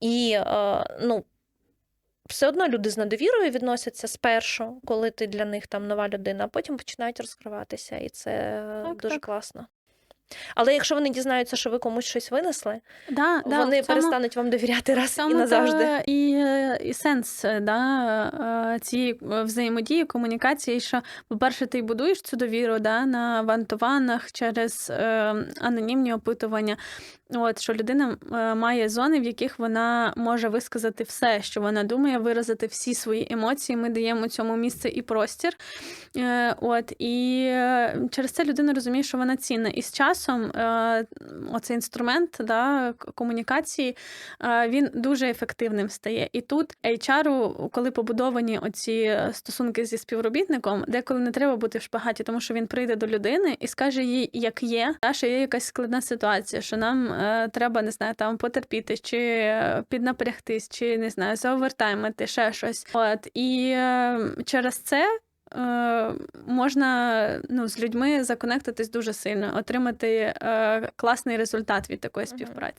І е, ну, все одно люди з недовірою відносяться спершу, коли ти для них там нова людина, а потім починають розкриватися, і це Так, дуже так. класно. Але якщо вони дізнаються, що ви комусь щось винесли, Да, да, вони цьому- перестануть вам довіряти раз і назавжди. І, е, і сенс да, е, цієї е, взаємодії, комунікації, що, по-перше, ти будуєш цю довіру да, на вантуванах через е, анонімні опитування. От, що людина має зони, в яких вона може висказати все, що вона думає, виразити всі свої емоції. Ми даємо цьому місце і простір. Е, От, і через це людина розуміє, що вона цінна. І з часом е, оцей інструмент да, комунікації е, він дуже ефективним стає. І тут HR, коли побудовані оці стосунки зі співробітником, деколи не треба бути в шпагаті, тому що він прийде до людини і скаже їй, як є, та, що є якась складна ситуація, що нам е, треба не знаю, там потерпіти, чи е, піднапрягтись, чи не знаю, заовертаймити, ще щось. От і е, через це. Е, Можна ну, з людьми законектитись дуже сильно, отримати е, класний результат від такої співпраці.